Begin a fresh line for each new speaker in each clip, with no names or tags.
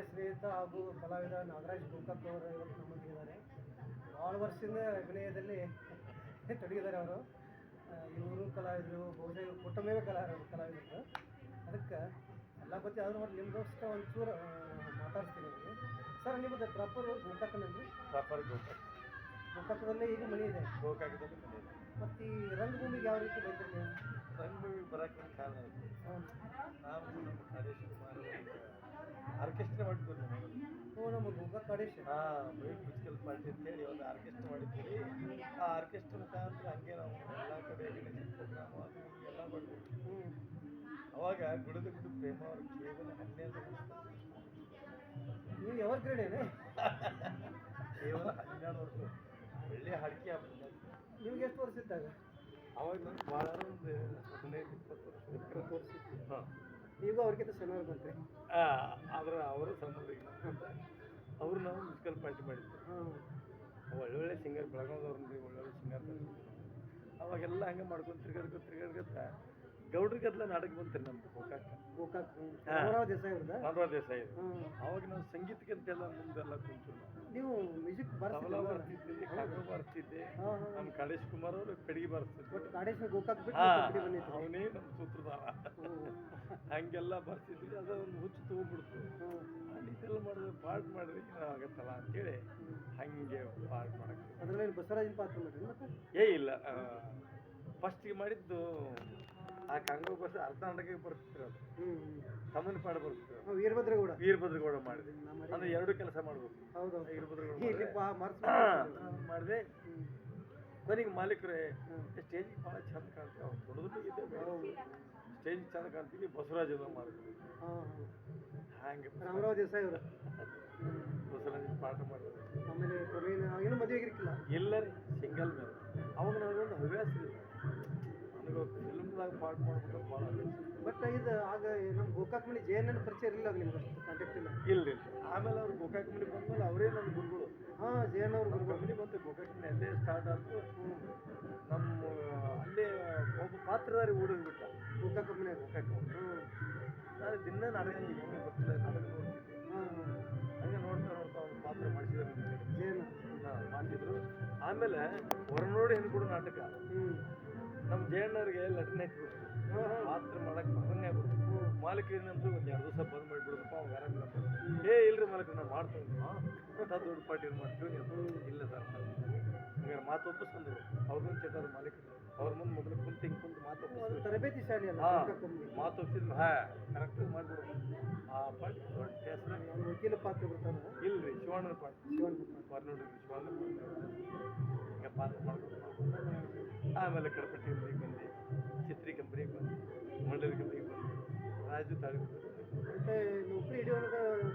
ನಟರಾಜ್ ನಾಗರಾಜ್ ಅವರು ಇವತ್ತು ನಮ್ಮೊಂದಿಗಿದ್ದಾರೆ ಭಾಳ ವರ್ಷದಿಂದ ಅಭಿನಯದಲ್ಲಿ ತೊಡಗಿದ್ದಾರೆ ಅವರು. ಇವರು ಕಲಾವಿದರು ಬಹುಶಃ ಇವರು ಕುಟುಂಬವೇ ಕಲಾ ಕಲಾವಿದರು. ಅದಕ್ಕೆ ಎಲ್ಲ ಗೊತ್ತಿ ಆದ್ರೂ ಮತ್ತೆ ನಿಮ್ಗೋಸ್ಕರ ಒಂಚೂರು ಅವ್ರಿಗೆ ಸರ್ ನಿಮ್ಮದು ಪ್ರಾಪರ್ ಗೋಕಾಕನಲ್ಲಿ
ಪ್ರಾಪರ್ ಗೋಕಾಕ್.
ಗೋಕಾಕದಲ್ಲೇ ಈಗ ಮನೆ ಇದೆ?
ಗೋಕಾಕದಲ್ಲಿ ಮನೆ ಇದೆ.
ಮತ್ತು ಈ ರಂಗಭೂಮಿಗೆ ಯಾವ ರೀತಿ ಬರ್ತೀನಿ
ರಂಗಭೂಮಿ ಬರೋಕ್ಕೆ ಕಾರಣ ಇದೆ. ಆರ್ಕೆಸ್ಟ್ರಾ ಮಾಡಿದ್ರು
ಓ ನಮ್ಮ ಗೋಕಾಕ್ ಕಡೇಶ್
ಹಾಂ ಬ್ರೈಟ್ ಮ್ಯೂಸಿಕಲ್ ಪಾರ್ಟಿ ಅಂತೇಳಿ ಒಂದು ಆರ್ಕೆಸ್ಟ್ರಾ ಮಾಡಿದ್ದೀವಿ. ಆ ಆರ್ಕೆಸ್ಟ್ರಾ ಮುಖಾಂತರ ಹಂಗೆ ನಾವು ಎಲ್ಲ ಕಡೆ ಗಣೇಶ ಪ್ರೋಗ್ರಾಮ್ ಅದು ಎಲ್ಲ ಮಾಡಿದ್ವಿ ಅವಾಗ ಗುಡದ ಗುಡು ಪ್ರೇಮ ಅವರು ಕೇವಲ ಹನ್ನೆರಡು ವರ್ಷ
ನೀವು ಯಾವ ಗ್ರೇಡೇನೆ
ಕೇವಲ ಹನ್ನೆರಡು ವರ್ಷ ಒಳ್ಳೆ ಹಾಡಿಕೆ ಆಗ್ಬಿಟ್ಟು
ನಿಮ್ಗೆ ಎಷ್ಟು ವರ್ಷ ಇದ್ದಾಗ?
ಅವಾಗ ನಂಗೆ ಭಾಳ ಒಂದು ಹದಿನೈದು ಇಪ್ಪತ್ತು ವರ್ಷ
ಇಪ್ಪತ್ತು ವರ್ಷ
ಹಾಂ.
ಈಗ ಅವ್ರಿಗಿಂತ ಸಣ್ಣವ್ರು ಬಂತೆ
ಆದ್ರೆ ಅವರು ಸಣ್ಣವ್ರಿಗೆ ಅವರು ನಾವು ಮ್ಯೂಸಿಕಲ್ ಪಾರ್ಟಿ ಮಾಡಿದ್ವಿ. ಒಳ್ಳೊಳ್ಳೆ ಸಿಂಗರ್ ಬೆಳಗಾವ್ದವ್ರನ್ನ ಒಳ್ಳೊಳ್ಳೆ ಸಿಂಗರ್ ಅವಾಗೆಲ್ಲ ಹಂಗೆ ಮಾಡ್ಕೊಂಡು ತಿರ್ಗಾಡ್ಕೊತ ತಿರ್ಗಾಡ್ಕೊತ ಗೌಡ್ರಿಗದ್ಲ ನಾಟಕ ಬಂತೀರಿ ನಮ್ದು ಗೋಕಾಕ.
ಗೋಕಾಕ್. ರಾಮರಾವ್ ದೇಸಾಯಿ ಅವ್ರದ್ದು
ಮಾಧವ ದೇಸಾಯಿ ಅವಾಗ ನಾವು ಸಂಗೀತಕ್ಕಂತೆಲ್ಲ ಮುಂದೆಲ್ಲ ಕುಂತು ನಾವು.
ಮ್ಯೂಸಿಕ್
ತಬಲಾ
ಬರ್ತಿದ್ದೆ
ಬರ್ತಿದ್ದೆ ಕಾಂಗ್ರೋ ಬರ್ತಿದ್ದೆ.
ಹಾಂ ಹಾಂ.
ನಮ್ಮ ಕಾಳೇಶ್ ಕುಮಾರ್ ಅವರು ಕಡಿಗೆ ಬರ್ತಿದ್ದೆ
ಬಟ್ ಗೋಕಾಕ್ ಬಿಟ್ಟು ಕಬಡ್ಡಿ ಬಂದಿತ್ತು
ಅವನೇ ನಮ್ಮ ಸೂತ್ರಧಾರ ಹಂಗೆಲ್ಲ ಬರ್ತಿದ್ವಿ ಅದು ಒಂದು ಹುಚ್ಚು ತಗೊಂಡ್ಬಿಡ್ತು. ಇದೆಲ್ಲ ಮಾಡಿದ್ರೆ ಪಾರ್ಟ್ ಮಾಡಿದ್ರೆ ಆಗತ್ತಲ್ಲ ಅಂತೇಳಿ ಹಂಗೆ ಪಾರ್ಟ್ ಮಾಡಕ್ಕೆ
ಅದರಲ್ಲಿ ಬಸವರಾಜನ ಪಾತ್ರ ಮಾಡ್ರಿ ಮತ್ತೆ?
ಏ ಇಲ್ಲ ಫಸ್ಟಿಗೆ ಮಾಡಿದ್ದು ಆ ಕಂಗು ಬಸ್ ಅರ್ಧ ಅಂಡಕ್ಕೆ ಬರ್ತಿದ್ರು ಅದು. ತಮ್ಮನ ನಾವು ಬರ್ತಿದ್ರು
ಕೂಡ ವೀರಭದ್ರಗೌಡ.
ವೀರಭದ್ರಗೌಡ ಮಾಡಿದೆ. ಅಂದ್ರೆ ಎರಡು ಕೆಲಸ ಮಾಡಬೇಕು.
ಹೌದು
ವೀರಭದ್ರಗೌಡ ಮಾಡಿದೆ. ಕೊನೆಗೆ ಮಾಲೀಕರೇ ಸ್ಟೇಜ್ ಭಾಳ ಚಂದ ಕಾಣ್ತೀವಿ ಅವ್ರು ದೊಡ್ಡದು
ಹೌದು.
ಸ್ಟೇಜ್ ಚಂದ ಕಾಣ್ತೀವಿ ಬಸವರಾಜ
ಹಾಂ ಹಾಂ.
ಹಂಗೆ
ರಾಮರಾವ್ ದೇಸಾಯಿ ಅವರು.
ಬಸವರಾಜ್ ಪಾಠ ಮಾಡಿದ್ರು
ಆಮೇಲೆ ಪ್ರವೀಣ್ ಏನು ಮದುವೆ ಆಗಿರ್ಕಿಲ್ಲ
ಇಲ್ಲ ರೀ ಸಿಂಗಲ್ ಮೇಲೆ ಅವಾಗ ನನಗೊಂದು ಹವ್ಯಾಸ ಇಲ್ಲ ನನಗೆ ಪಾಠ ಮಾಡ್ಬೇಕು ಭಾಳ
ಬಟ್ ಇದು ಆಗ ನಮ್ಮ ಗೋಕಾಕ್ ಮನೆ ಜೆ ಎನ್ ಎನ್ ಪರಿಚಯ ಇರಲಿಲ್ಲ ನಿಮ್ಗೆ ಕಾಂಟ್ಯಾಕ್ಟ್ ಇಲ್ಲ.
ಇಲ್ಲ ಇಲ್ಲ. ಆಮೇಲೆ ಅವ್ರು ಗೋಕಾಕ್ ಮನೆಗೆ ಬಂದ್ಮೇಲೆ ಅವರೇ ನನ್ನ ಗುರುಗಳು.
ಹಾಂ ಜೆ ಎನ್ ಅವ್ರ
ನಮ್ಮ
ಗುರುಗಳು.
ಬಂತು ಗೋಕಾಕ್ ಮಣಿ ಅಲ್ಲೇ ಸ್ಟಾರ್ಟ್ ಆಯ್ತು ನಮ್ಮ ಅಲ್ಲೇ ಒಬ್ಬ ಪಾತ್ರಧಾರಿ ಓಡೋಗ್ಬಿಟ್ಟ.
ಗೋಕಾಕ್ ಮನೆ
ಗೋಕಾಕ್
ಹ್ಞೂ
ನಾನು ದಿನ ನಾಟಕ ಹೆಂಗೆ ಗೊತ್ತಿಲ್ಲ ನಾಟಕ ನೋಡ್ತಿದ್ದೆ ಹಂಗೆ ನೋಡ್ತಾ ನೋಡ್ತಾ ಒಂದು ಪಾತ್ರ ಮಾಡಿಸಿದ್ರು ನಮ್ಮ ಕಡೆ.
ಜೆ ಎನ್
ಹಾ, ಮಾಡಿಸಿದ್ರು. ಆಮೇಲೆ ಹೊರನೋಡಿ ಹೆಣ್ಕೊಡು ನಾಟಕ.
ಹ್ಞೂ
ನಮ್ಮ ಜಯಣ್ಣವ್ರಿಗೆ ಲಟ್ನೆ
ಇಟ್ಬಿಟ್ಟು
ಮಾತ್ರ ಮಾಡಕ್ಕೆ ಬರ್ದಂಗೆ ಆಗ್ಬಿಡ್ತು
ಹ್ಞೂ
ಮಾಲೀಕ ಏನಂದ್ರು ಒಂದು ಎರಡು ದಿವಸ ಬಂದ್ ಮಾಡಿಬಿಡ್ದಪ್ಪ ಅವ್ನು ಆರಾಮಿಲ್ಲ. ಏ ಇಲ್ರಿ ಮಾಲೀಕ ನಾನು ಮಾಡ್ತೀನಿ. ಅಂತ ದೊಡ್ಡ ಪಾರ್ಟಿ ಮಾಡ್ತೀವಿ ಇಲ್ಲ ಸರ್ ಹಂಗಾರೆ ಮಾತು ಒಪ್ಪಿಸ್ಕೊಂಡ್ರು ಅವ್ರನ್ನ ಚಟಾರ ಮಾಲೀಕ ಅವ್ರ ಮುಂದೆ ಮೊದಲು ಕುಂತು ಹಿಂಗೆ ಕುಂತು ಮಾತು
ತರಬೇತಿ ಶಾಲೆ
ಮಾತು ಒಪ್ಪಿಸಿದ್ರು ಹಾ ಕರೆಕ್ಟ್ ಮಾಡಿಬಿಡು ಆ ಪಾರ್ಟಿ ಹೆಸರು
ವಕೀಲ ಪಾತ್ರ ಬರ್ತಾನೆ
ಇಲ್ರಿ ಶಿವಣ್ಣ ಪಾತ್ರ
ಶಿವನ್
ಬರ್ನೋಡ್ರಿ ಶಿವಣ್ಣ ಹಿಂಗೆ ಪಾತ್ರ ಮಾಡ್ಕೊಂಡು ಆಮೇಲೆ ಕಡಪಟ್ಟಿ ಕಂಪ್ನಿಗೆ ಬಂದೆ ಚಿತ್ರಿ ಕಂಪ್ನಿಗೆ ಬಂದೆ ಮಂಡಳಿ ಕಂಪ್ನಿಗೆ ಬಂದೆ ರಾಜು ತಾಳಿಕೊಟ್ಟು
ಮತ್ತೆ ನೌಕರಿ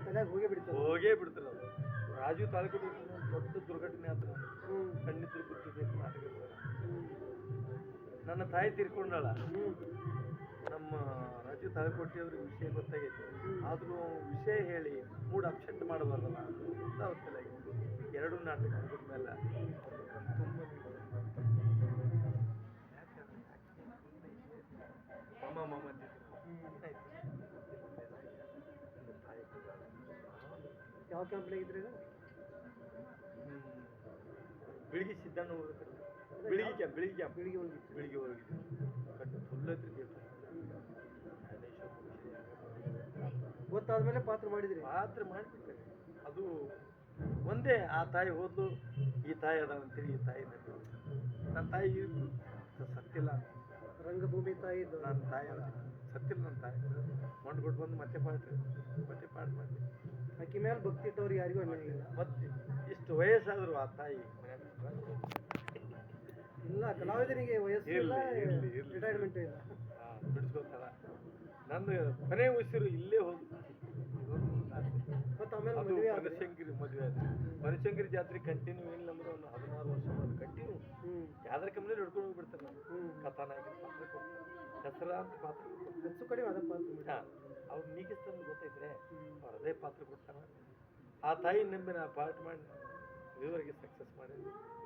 ತಲೆಯಾಗ ಹೋಗೇ ಬಿಡ್ತಾರೆ
ಹೋಗೇ ಬಿಡ್ತಾರೆ ಅದು. ರಾಜು ತಾಳಿಕೊಟ್ಟು ದೊಡ್ಡ ದುರ್ಘಟನೆ
ಆತ
ಕಣ್ಣಿದ್ರು ಬಿಟ್ಟಿದ್ದೆ
ನಾಟಕ
ನನ್ನ ತಾಯಿ ತೀರ್ಕೊಂಡಾಳ. ನಮ್ಮ ರಾಜು ತಾಳಿಕೊಟ್ಟಿ ಅವ್ರಿಗೆ ವಿಷಯ ಗೊತ್ತಾಗೈತೆ. ಆದರೂ ವಿಷಯ ಹೇಳಿ ಮೂಡ್ ಅಪ್ಸೆಟ್ ಮಾಡಬಾರ್ದಲ್ಲ ಅಂತ ಅವ್ರ ತಲೆಯಾಗಿತ್ತು ಎರಡು ನಾಟಕ ಮೇಲೆ ತುಂಬ ಮಾಮ ಮಾಮ
ಯಾವ ಕ್ಯಾಂಪ್ನಾಗ ಇದ್ರಿ?
ಬೆಳಿಗ್ಗೆ ಹೋಗ್ಬೇಕು ಬೆಳಿಗ್ಗೆ ಬೆಳಿಗ್ಗೆ
ಬೆಳಿಗ್ಗೆ ಹೋಗಿತ್ತು
ಬೆಳಿಗ್ಗೆ ಹೋಗಿದ್ವಿ
ಗೊತ್ತಾದ್ಮೇಲೆ ಪಾತ್ರ ಮಾಡಿದ್ರಿ?
ಪಾತ್ರ ಮಾಡಿಬಿಟ್ಟೆ ಅದು ಒಂದೇ ಆ ತಾಯಿ ಹೋದ್ಲು ಈ ತಾಯಿ ಅದ ಅಂತೇಳಿ ಈ ತಾಯಿ ನನ್ನ ತಾಯಿ ಸತ್ತಿಲ್ಲ.
ರಂಗಭೂಮಿ ತಾಯಿ
ನನ್ನ ತಾಯಿ ಸತ್ತಿಲ್ಲ ನನ್ನ ತಾಯಿ. ಮಣ್ಣು ಕೊಟ್ಟು ಬಂದು ಮತ್ತೆ ಪಾತ್ರ ಮತ್ತೆ ಪಾಠ ಮಾಡಿ
ಆಕೆ ಮೇಲೆ ಭಕ್ತಿ ಇಟ್ಟವ್ರಿಗೆ ಯಾರಿಗೂ ಅನ್ನಿಲ್ಲ
ಮತ್ತೆ ಇಷ್ಟು ವಯಸ್ಸಾದ್ರು ಆ ತಾಯಿ
ಇಲ್ಲ ಕಲಾವಿದನಿಗೆ ವಯಸ್ಸು ಇಲ್ಲ. ರಿಟೈರ್ಮೆಂಟ್ ಇಲ್ಲ
ನನ್ನ ಕೊನೆ ಉಸಿರು ಇಲ್ಲೇ ಹೋಗಿ.
ಮತ್ತೆ ಆಮೇಲೆ
ಅದು
ಮದುವೆ ಆದ್ರೆ
ಬನಶಂಕರಿ ಮದುವೆ ಆದ್ರೆ. ಬನಶಂಕರಿ ಜಾತ್ರೆ ಕಂಟಿನ್ಯೂ ಏನಿಲ್ಲ ಅಂದ್ರೆ ಒಂದು ಹದಿನಾರು ವರ್ಷ ಕಂಟಿನ್ಯೂ ಯಾವ್ದಾರ ಕಂಪ್ನಿ ಹಿಡ್ಕೊಂಡು ಹೋಗ್ಬಿಡ್ತಾರೆ ನಾನು ಕಥಾನಾಯಕ ಪಾತ್ರ ಅಂತ ಪಾತ್ರ
ಹೆಚ್ಚು ಕಡಿಮೆ ಅದ ಪಾತ್ರ
ಅವ್ರು ನೀಗಿಸ್ತಾನೆ ಗೊತ್ತೈತ್ರೆ ಅವ್ರ ಅದೇ ಪಾತ್ರ ಕೊಡ್ತಾರ. ಆ ತಾಯಿ ನಂಬಿ ನಾ ಪಾರ್ಟ್ ಮಾಡಿ ಇದುವರೆಗೆ ಸಕ್ಸಸ್ ಮಾಡಿ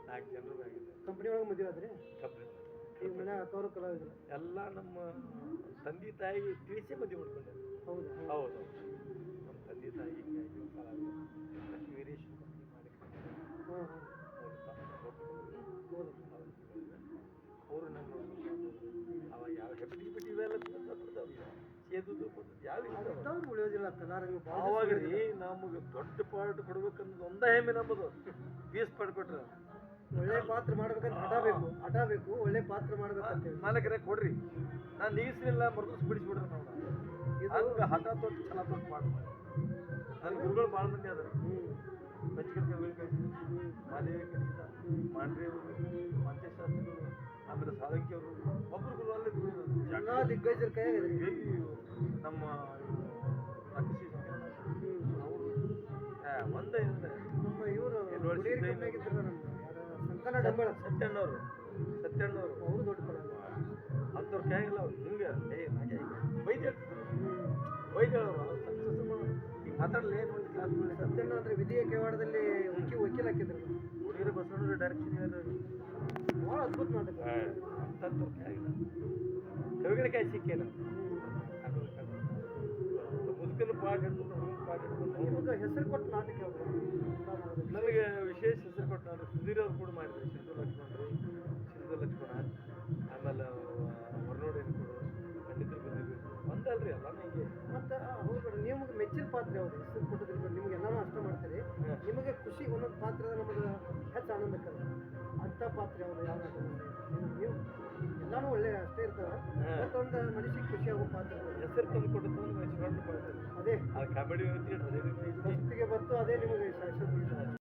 ನಾಲ್ಕು ಜನರು ಆಗಿದೆ.
ಕಂಪ್ನಿ ಒಳಗೆ ಮದುವೆ ಆದ್ರೆ?
ಕಂಪ್ನಿ
ಈಗ ಮನೆ ಅಕ್ಕವರು ಕಲಾವಿದರು.
ಎಲ್ಲ ನಮ್ಮ ತಂದೆ ತಾಯಿ ತಿಳಿಸಿ ಮದುವೆ ಮಾಡ್ಕೊಂಡೆ.
ಹೌದು?
ಹೌದು. ಅಂತ ಹಿಂಗೆ
ಯಾವ ಉಳಿಯೋದಿಲ್ಲ
ರೀ ನಮಗೆ ದೊಡ್ಡ ಪಾರ್ಟ್ ಕೊಡ್ಬೇಕನ್ನೋದು ಒಂದೇ ಹೆಮ್ಮೆ ನಮ್ಮದು. ಬೀಸ್ ಪಡ್ಬಿಟ್ರೆ
ಒಳ್ಳೆ ಪಾತ್ರ ಮಾಡ್ಬೇಕಂತ ಹಟಬೇಕು ಒಳ್ಳೆ ಪಾತ್ರ ಮಾಡ್ಬೇಕಂತ
ಮಾಲಕರೇ ಕೊಡ್ರಿ. ನಾನು ನೀಸಿನೆಲ್ಲ ಮರ್ದು ಬಿಡಿಸ್ಬಿಡ್ರಿ ನಾವು ಹಂಗೆ ಹಠ ತೊಟ್ಟು ಚೆನ್ನಾಗಿ ಮಾಡಿ ನನ್ನ ಗುರುಗಳು ಭಾಳ ಮಂದಿ ಅದಾರ.
ಹ್ಮ್
ಪಂಚಕರ್ಮಗಳು ಕಳಿಸಿದ್ರು ಮಾದೇವಿ ಕಳಿಸಿದ ಮಾಂಡ್ರಿ ಅವರು ಮಂಚಶಾಸ್ತ್ರಿಗಳು ಆಮೇಲೆ ಸಾಧಕಿ ಅವರು ಒಬ್ರು ಗುರು ಅಲ್ಲಿ
ದಿಗ್ಗಜರ.
ಹೇಗೆ ನಮ್ಮ ರಾಕೇಶ್ ಒಂದೇ ಇಲ್ಲದೆ
ನಮ್ಮ ಇವರು ಸಂಕಲ
ಸತ್ಯಣ್ಣವರು. ಸತ್ಯಣ್ಣವರು.
ಅವರು ದೊಡ್ಡ
ಅಂಥವ್ರು ಕೇಳಿಲ್ಲ ಅವ್ರು. ಹಿಂಗೆ ಏ ಹಾಗೆ ವೈದ್ಯ ಹೇಳ್ತಿದ್ರು. ಹೇಳೋರು ಈಗ ಮಾತಾಡಲಿ
ಸತ್ಯಣ್ಣ ಅಂದ್ರೆ ವಿಧಿಯ ಕೆವಾಡದಲ್ಲಿ ವಕೀ ವಕೀಲ ಹಾಕಿದ್ರು.
ಹುಡುಗರು ಬಸವಣ್ಣವ್ರು ಡೈರೆಕ್ಷನ್
ಭಾಳ ಅದ್ಭುತ ನಾಟಕ
ಅಂಥವ್ರು ಕೇಳಿಲ್ಲ ಕವಿಗಳಿಕಾಯಿ ಸಿಕ್ಕೇನ ಮುದುಕನ ಪಾಠ ಹಿಡ್ಕೊಂಡು ಪಾಠ ಹಿಡ್ಕೊಂಡು
ನಿಮಗೆ ಹೆಸರು ಕೊಟ್ಟ ನಾಟಕ
ನನಗೆ ವಿಶೇಷ ಹೆಸರು ಕೊಟ್ಟು ನಾನು ಸುಧೀರ್ ಅವ್ರು ಕೂಡ ಮಾಡಿದ್ರು. ಸಿಂಧು ಲಕ್ಷ್ಮಣರು. ಸಿಂಧು ಲಕ್ಷ್ಮಣ. ಆಮೇಲೆ
ಮತ್ತೆ ಹೌದು ನಿಮ್ಗೆ ಮೆಚ್ಚಿನ ಪಾತ್ರ ಯಾವುದು? ಹೆಸರು ಕೊಟ್ಟದ್ರಿಂದ ನಿಮ್ಗೆ ಎಲ್ಲಾನು ಅಷ್ಟ ಮಾಡ್ತೀರಿ. ನಿಮಗೆ ಖುಷಿ ಒಂದೊಂದು ಪಾತ್ರದ ನಮಗೆ ಹೆಚ್ಚು ಆನಂದಕ್ಕೆ ಅಂಥ ಪಾತ್ರ ಯಾವುದು ಯಾವ್ದು ನೀವು ಎಲ್ಲಾನು ಒಳ್ಳೆ ಅಷ್ಟೇ ಇರ್ತಾವ. ಮತ್ತೊಂದು ಮನುಷ್ಯಗೆ ಖುಷಿ ಆಗೋ ಪಾತ್ರ
ಹೆಸರು ತಂದು ಮಾಡ್ತಾರೆ
ಅದೇ.
ಆ ಕಾಮಿಡಿ
ಫಸ್ಟಿಗೆ ಬಂತು ಅದೇ ನಿಮಗೆ ಶಾಶ್ವತ